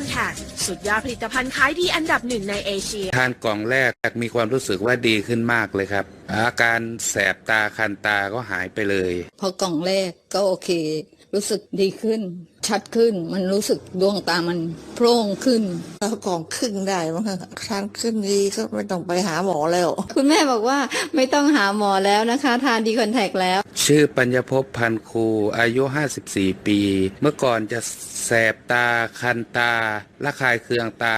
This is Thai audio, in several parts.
Contact สุดยอดผลิตภัณฑ์ขายดีอันดับหนึ่งในเอเชีย ทานกล่องแรกมีความรู้สึกว่าดีขึ้นมากเลยครับ อาการแสบตาคันตาก็หายไปเลย พอกล่องแรกก็โอเค รู้สึกดีขึ้น ชัดขึ้นมันรู้สึกดวงตามันโพร่งขึ้นแล้วกล่องครึ่งได้มั้งทานขึ้นดีก็ไม่ต้องไปหาหมอแล้ว คุณแม่บอกว่าไม่ต้องหาหมอแล้วนะคะ ทานดีคอนแทคแล้ว ชื่อปัญญภพพันครูอายุ 54 ปี เมื่อก่อนจะแสบตาคันตาระคายเคืองตา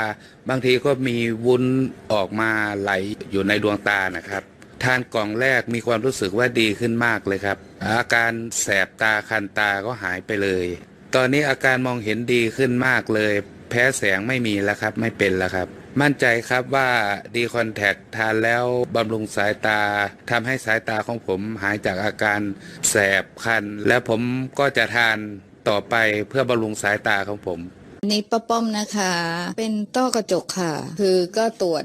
บางทีก็มีวุ้นออกมาไหลอยู่ในดวงตานะครับ ทานกล่องแรกมีความรู้สึกว่าดีขึ้นมากเลยครับ อาการแสบตาคันตาก็หายไปเลย ตอนนี้อาการมองเห็นดีขึ้นมากเลย แพ้แสงไม่มีแล้วครับ ไม่เป็นแล้วครับ มั่นใจครับว่าดีคอนแทคทานแล้วบำรุงสายตาทำให้สายตาของผมหายจากอาการแสบคัน และผมก็จะทานต่อไปเพื่อบำรุงสายตาของผมนี่ป้าป้อมนะคะ เป็นต้อกระจกค่ะ คือก็ตรวจ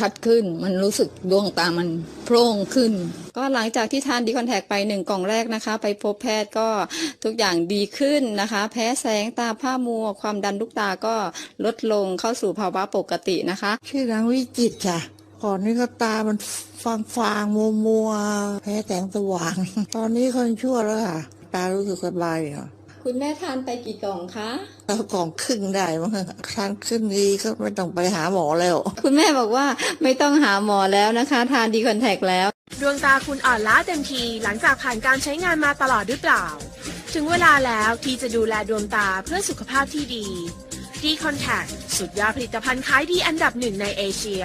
ชัดขึ้น มันรู้สึกดวงตามันโพร่งขึ้น ก็หลังจากที่ทานดีคอนแทคไปหนึ่งกล่องแรกนะคะ ไปพบแพทย์ก็ทุกอย่างดีขึ้นนะคะ แพ้แสงตาผ้ามัว ความดันลูกตาก็ลดลงเข้าสู่ภาวะปกตินะคะ ชื่อนางวิจิตค่ะก่อนนี้ก็ตามันฟางฟางมัวมัวแพ้แสงสว่าง ตอนนี้คนชั่วแล้วค่ะ ตารู้สึกสบายค่ะ คุณแม่ทานไปกี่กล่องคะแล้วกล่องครึ่งได้มั้งทานขึ้นดีก็ไม่ต้องไปหาหมอแล้ว คุณแม่บอกว่าไม่ต้องหาหมอแล้วนะคะ ทานดีคอนแทคแล้ว ดวงตาคุณอ่อนล้าเต็มทีหลังจากผ่านการใช้งานมาตลอดหรือเปล่า ถึงเวลาแล้วที่จะดูแลดวงตาเพื่อสุขภาพที่ดี d c o n t a c t สุดยอดผลิตภัณฑ์ขายดีอันดับหนึ่งในเอเชีย